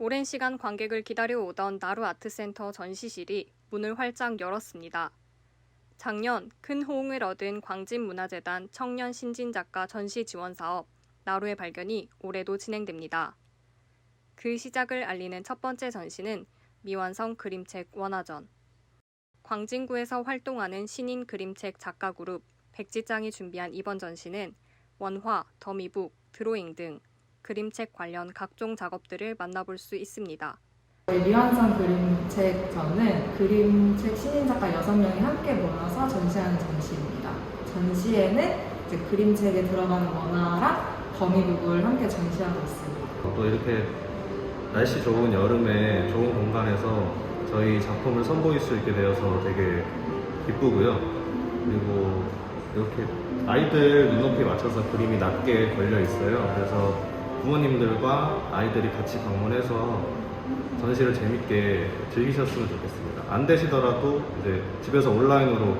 오랜 시간 관객을 기다려오던 나루 아트센터 전시실이 문을 활짝 열었습니다. 작년 큰 호응을 얻은 광진문화재단 청년 신진작가 전시 지원 사업 나루의 발견이 올해도 진행됩니다. 그 시작을 알리는 첫 번째 전시는 미완성 그림책 원화전. 광진구에서 활동하는 신인 그림책 작가 그룹 백지장이 준비한 이번 전시는 원화, 더미북, 드로잉 등 그림책 관련 각종 작업들을 만나볼 수 있습니다. 저희 미완성 그림책 전은 그림책 신인 작가 6명이 함께 모여서 전시하는 전시입니다. 전시에는 이제 그림책에 들어가는 원화랑 거미북을 함께 전시하고 있습니다. 또 이렇게 날씨 좋은 여름에 좋은 공간에서 저희 작품을 선보일 수 있게 되어서 되게 기쁘고요. 그리고 이렇게 아이들 눈높이에 맞춰서 그림이 낮게 걸려 있어요. 그래서 부모님들과 아이들이 같이 방문해서 전시를 재밌게 즐기셨으면 좋겠습니다. 안 되시더라도 이제 집에서 온라인으로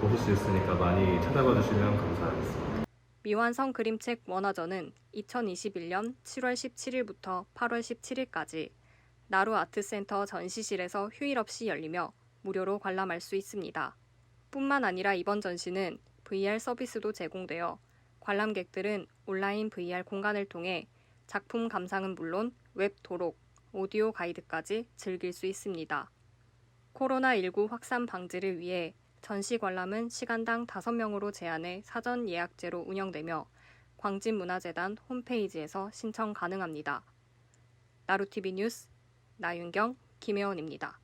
보실 수 있으니까 많이 찾아봐 주시면 감사하겠습니다. 미완성 그림책 원화전은 2021년 7월 17일부터 8월 17일까지 나루 아트센터 전시실에서 휴일 없이 열리며 무료로 관람할 수 있습니다. 뿐만 아니라 이번 전시는 VR 서비스도 제공되어 관람객들은 온라인 VR 공간을 통해 작품 감상은 물론 웹 도록, 오디오 가이드까지 즐길 수 있습니다. 코로나19 확산 방지를 위해 전시 관람은 시간당 5명으로 제한해 사전 예약제로 운영되며 광진문화재단 홈페이지에서 신청 가능합니다. 나루TV 뉴스 나윤경, 김혜원입니다.